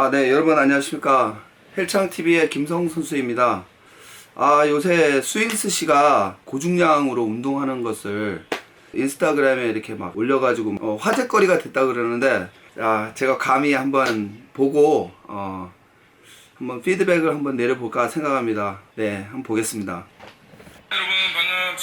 아, 네, 여러분 안녕하십니까. 헬창TV의 김성 선수입니다. 아, 요새 스윙스 씨가 고중량으로 운동하는 것을 인스타그램에 이렇게 막 올려가지고 어, 화제거리가 됐다 그러는데, 아, 제가 감히 한번 보고, 어, 한번 피드백을 한번 내려볼까 생각합니다. 네, 한번 보겠습니다.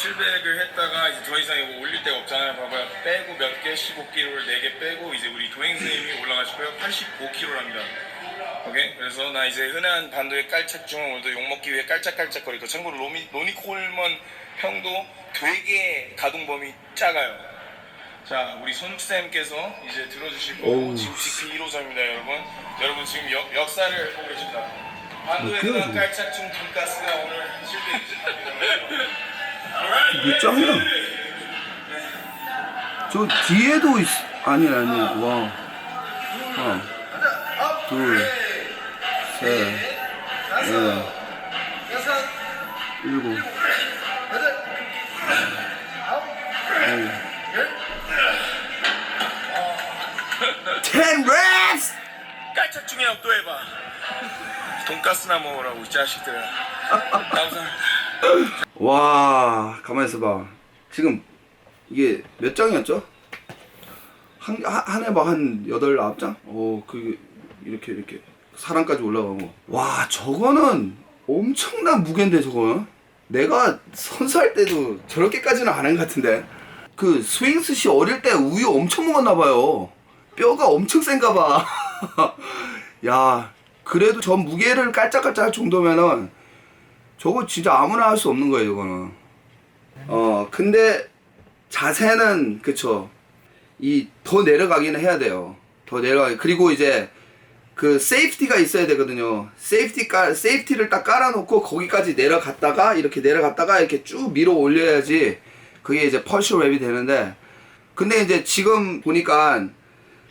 여러분 방금 700을 했다가 이제 더 이상 이거 올릴 데가 없잖아요. 봐봐요. 빼고 몇 개, 15kg를 4개 빼고 이제 우리 도행 선생님이 올라가시고요. 85kg랍니다. 오케이? 그래서 나 이제 흔한 반도의 깔짝 중 오늘도 욕먹기 위해 깔짝깔짝거리고 참고로 로미, 로니 콜먼 형도 되게 가동 범위 작아요. 자, 우리 손쌤께서 이제 들어주실 거고 오우. GPC 1호점입니다, 여러분. 여러분 지금 역, 역사를 보고 계십니다. 반도의 뭐 흔한 그래가지고. 깔짝 중 돈가스가 오늘 실패 몇장 이야? 저 뒤에도 있... 아니 아니 와 하나 둘셋넷 일곱 텐 랩스 깔짝 중에 또 해봐. 돈가스나 먹으라고 이 자식들아. 감사합니다. 와 가만히 있어봐 지금 이게 몇 장이었죠? 한, 한, 한해막한 여덟 아홉 장? 어, 그, 이렇게, 이렇게. 사람까지 올라가고. 와, 저거는 엄청난 무게인데, 저거는? 내가 선수할 때도 저렇게까지는 안 한 것 같은데. 그, 스윙스 씨 어릴 때 우유 엄청 먹었나봐요. 뼈가 엄청 센가 봐. 야, 그래도 저 무게를 깔짝깔짝 할 정도면은, 저거 진짜 아무나 할 수 없는 거예요, 이거는. 어, 근데, 자세는, 그쵸. 이 더 내려가기는 해야 돼요. 더 내려가기. 그리고 이제 그 세이프티가 있어야 되거든요. 세이프티 깔 세이프티를 딱 깔아놓고 거기까지 내려갔다가 이렇게 내려갔다가 이렇게 쭉 밀어 올려야지 그게 이제 펄쇼 랩이 되는데 근데 이제 지금 보니까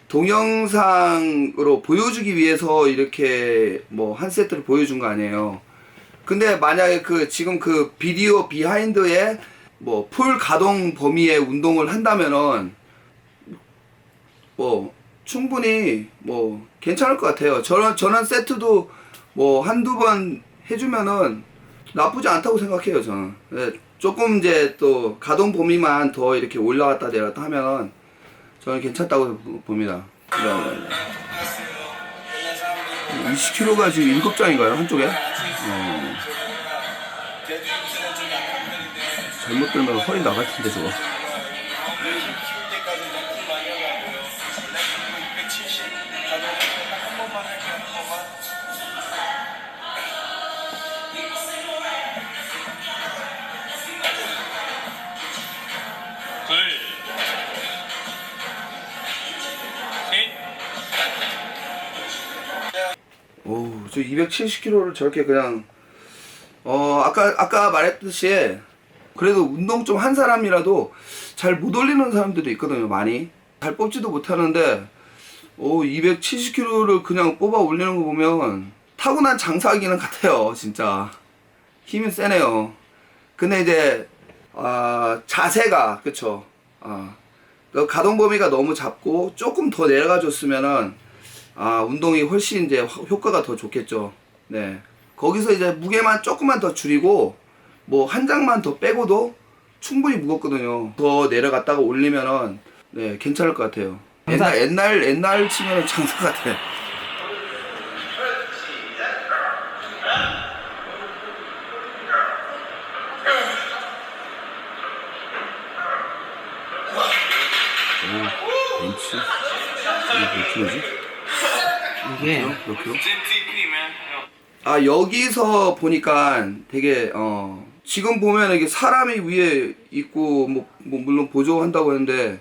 동영상으로 보여주기 위해서 이렇게 뭐 한 세트를 보여준 거 아니에요. 근데 만약에 그 지금 그 비디오 비하인드에 뭐 풀 가동 범위의 운동을 한다면은 뭐 충분히 뭐 괜찮을 것 같아요. 저런 저런 세트도 뭐 한두 번 해주면은 나쁘지 않다고 생각해요. 저는 네, 조금 이제 또 가동 범위만 더 이렇게 올라갔다 내렸다 하면은 저는 괜찮다고 보- 봅니다. 네. 20kg가 지금 7장인가요? 한쪽에? 어. 잘못 들면 허리 나갈 텐데 저거. 오, 저 270kg를 저렇게 그냥 어 아까 아까 말했듯이 그래도 운동 좀 한 사람이라도 잘 못 올리는 사람들도 있거든요. 많이 잘 뽑지도 못하는데 오 270kg를 그냥 뽑아 올리는 거 보면 타고난 장사하기는 같아요. 진짜 힘이 세네요. 근데 이제 아 자세가 그쵸. 아그 가동 범위가 너무 작고 조금 더 내려가 줬으면은 아 운동이 훨씬 이제 효- 효과가 더 좋겠죠. 네. 거기서 이제 무게만 조금만 더 줄이고 뭐 한 장만 더 빼고도 충분히 무겁거든요. 더 내려갔다가 올리면은 네 괜찮을 것 같아요. 옛날 옛날 옛날 치면은 장사 같아. 오, 벤치. 이게 몇 킬로지? 이게 몇 킬로? 찜찜이면 아 여기서 보니까 되게 어 지금 보면 이게 사람이 위에 있고 뭐, 뭐 물론 보조한다고 했는데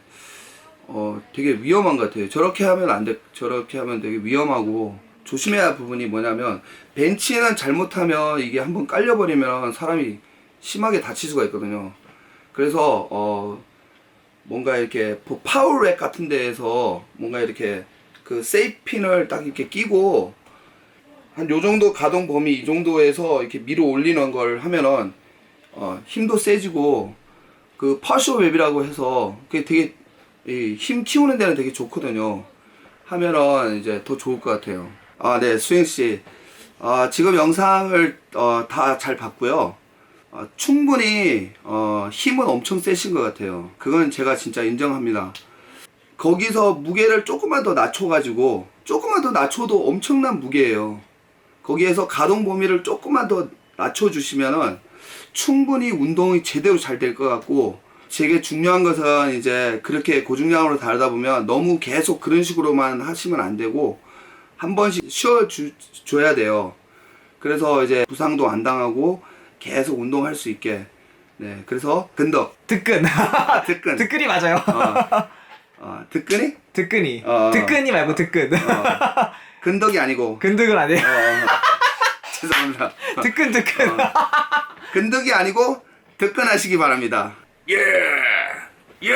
어 되게 위험한 것 같아요. 저렇게 하면 안 돼. 저렇게 하면 되게 위험하고 조심해야 할 부분이 뭐냐면 벤치는 잘못하면 이게 한번 깔려버리면 사람이 심하게 다칠 수가 있거든요. 그래서 어 뭔가 이렇게 뭐 파워렉 같은 데에서 뭔가 이렇게 그 세이핀을 딱 이렇게 끼고 한 요 정도 가동 범위 이 정도에서 이렇게 밀어 올리는 걸 하면은 어, 힘도 세지고 그 파쇼 웹이라고 해서 그게 되게 이 힘 키우는 데는 되게 좋거든요. 하면은 이제 더 좋을 것 같아요. 아, 네, 수행 씨. 아, 지금 영상을 어, 다 잘 봤고요. 어, 충분히 어, 힘은 엄청 세신 것 같아요. 그건 제가 진짜 인정합니다. 거기서 무게를 조금만 더 낮춰가지고 조금만 더 낮춰도 엄청난 무게예요. 거기에서 가동 범위를 조금만 더 낮춰주시면은 충분히 운동이 제대로 잘 될 것 같고 되게 중요한 것은 이제 그렇게 고중량으로 다르다 보면 너무 계속 그런 식으로만 하시면 안 되고 한 번씩 쉬어 주, 줘야 돼요. 그래서 이제 부상도 안 당하고 계속 운동할 수 있게. 네, 그래서 근덕, 득근. 아, 득근, 득근이 맞아요. 어, 어, 득근이? 득근이. 어. 득근이 말고 득근. 어, 근덕이 아니고. 근득은 아니에요. 어, 죄송합니다. 득근 득근. 근덕이 아니고 득근하시기 바랍니다. 예, 예.